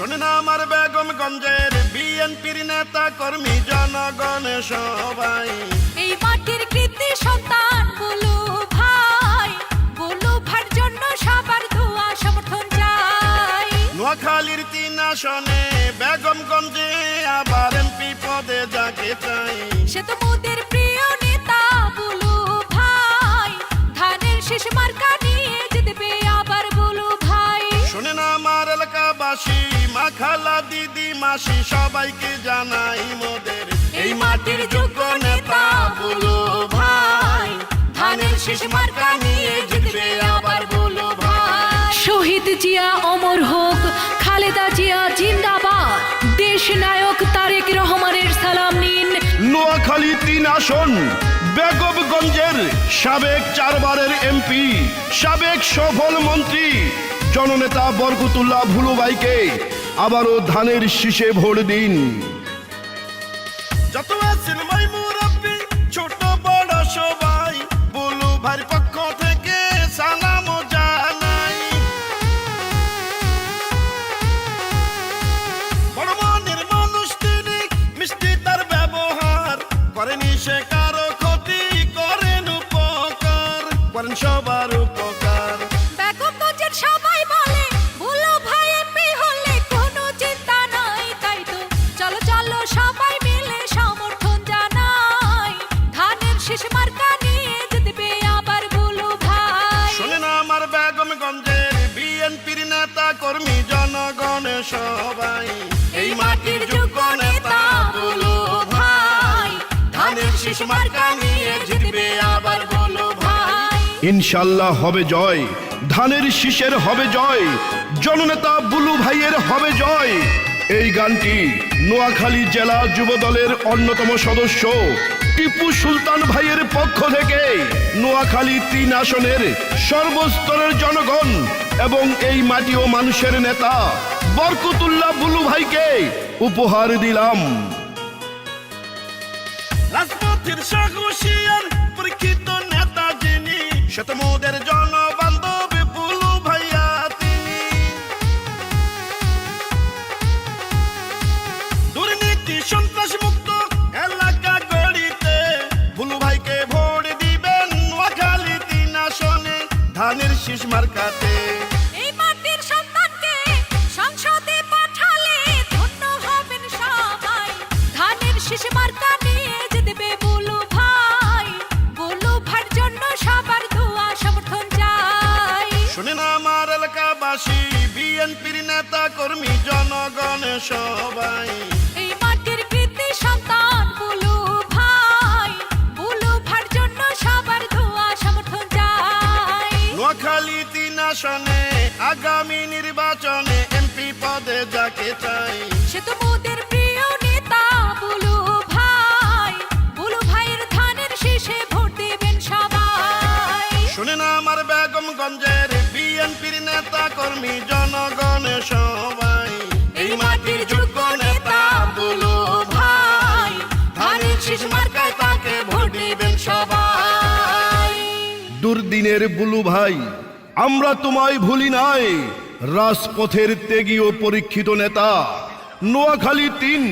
শোনেন আমার বেগমগঞ্জের বিএনপির নেতা কর্মী জনগণ সবাই। এই মাটির কৃতি সন্তান বলু ভাই বলু ভাইয়ের জন্য সবার দোয়া সমর্থন চাই। নোয়াখালীর তিন আসনে বেগমগঞ্জে আবার এমপি পদে যাকে চাই। সে খালা দিদি মাসি সবাইকে জানাই মোদের। এই মাটির যোগ্য নেতা বলো ভাই ধানের শেষ মার্কা নিয়ে জিতবে আবার বলো ভাই। শহীদ জিয়া অমর হোক খালেদা জিয়া জিন্দাবাদ। দেশ নায়ক তারেক রহমানের সালাম নিন। নোয়াখালী তিন আসন বেগমগঞ্জের সাবেক চারবারের এমপি সাবেক সফল মন্ত্রী জননেতা বরকতুল্লাহ ভুলুভাইকে আবারও ধানের শীষে ভোট দিন। যত মাই মুরব্বী, ছোট, বড় সবাই, বুলু ভাইয়ের পক্ষ থেকে সালাম জানাই। বড় মনের মানুষ তিনি, মিষ্টি তার ব্যবহার। করেনি সে কারও ক্ষতি, করেন উপকার। করেন সবার মার্কা নিয়ে জিতবে আবার বলো ভাই শোনেন আমার বেগমগঞ্জের বিএনপির নেতা কর্মী জনগণ সবাই। এই মাটির যোগ্য নেতা বলো ভাই। ধানের শীষ মার্কা নিয়ে জিতবে আবার বলো ভাই। ইনশাল্লাহ হবে জয়। ধানের শীষের হবে জয়। জননেতা বুলু ভাইয়ের হবে জয়। এই গানটি নোয়াখালী জেলা যুব দলের অন্যতম সদস্য। টিপু সুলতান ভাইয়ের পক্ষ থেকে নোয়াখালী তিন আসনের সর্বস্তরের জনগণ এবং এই মাটি ও মানুষের নেতা বরকতুল্লাহ বুলু ভাইকে উপহার দিলাম। রাজপথের সাহসিয়ার পরীক্ষিত নেতা যিনি শতমোদের জনবান্ধব শীষ মার্কাতে। এই মাটির সন্তানকে সংসদে পাঠালে ধন্য হবেন সবাই। ধানের শেষ মার্কা নিয়ে জিতবে বলু ভাই। বলু ভাইয়ের জন্য সবার দোয়া সমর্থন চাই। আমার এলাকাবাসী বিএনপির নেতা কর্মী জনগণ সবাই। নির্বাচনে এমপি পদে যাকে চাই। সে তো মোদের প্রিয় নেতা বলু ভাই। বলু ভাইয়ের ধানের শীষে ভোট দেবেন সবাই। শুনেন আমার বেগমগঞ্জের বিএনপির নেতা কর্মী জনগণ সবাই। এই মাটির যোগ্য নেতা বলো ভাই। ধানের শীষ মার্কায় তাকে ভোট দিবেন সবাই। দুর্দিনের বুলু ভাই আমরা তোমায় ভুলি নাই। রাজপথের ত্যাগী ও পরীক্ষিত নেতা, নোয়াখালী তিন,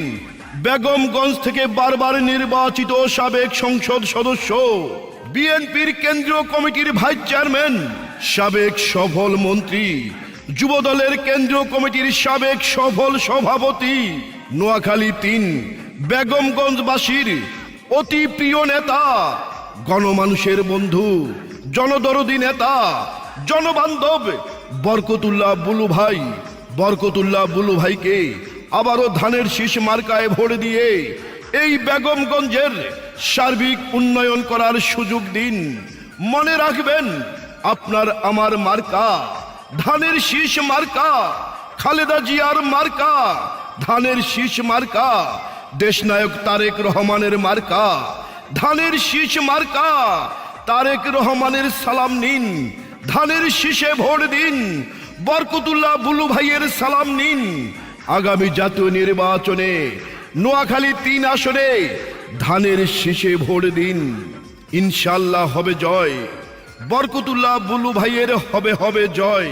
বেগমগঞ্জ থেকে বারবার নির্বাচিত সাবেক সংসদ সদস্য, বিএনপির কেন্দ্রীয় কমিটির ভাইস চেয়ারম্যান, সাবেক সফল মন্ত্রী, যুবদলের কেন্দ্রীয় কমিটির সাবেক সফল সভাপতি, নোয়াখালী তিন, বেগমগঞ্জবাসীর অতি প্রিয় নেতা, গণমানুষের বন্ধু, জনদরদি নেতা, জনবান্ধব বরকতুল্লাহ বুলু ভাই, বরকতুল্লাহ বুলু ভাইকে আবারও ধানের শীষ মার্কায় ভোট দিয়ে এই বেগমগঞ্জের সার্বিক উন্নয়ন করার সুযোগ দিন। মনে রাখবেন, আপনার আমার মার্কা, ধানের শীষ মার্কা, খালেদা জিয়ার মার্কা, ধানের শীষ মার্কা, দেশনায়ক তারেক রহমানের মার্কা, ধানের শীষ মার্কা, তারেক রহমানের সালাম নিন। ধানের শীষে ভোট দিন, বরকতুল্লাহ বুলু ভাইয়ের সালাম নিন। আগামী জাতীয় নির্বাচনে নোয়াখালী তিন আসনে ধানের শীষে ভোট দিন। ইনশাল্লাহ হবে জয়। বরকতুল্লাহ বুলু ভাইয়ের হবে হবে জয়।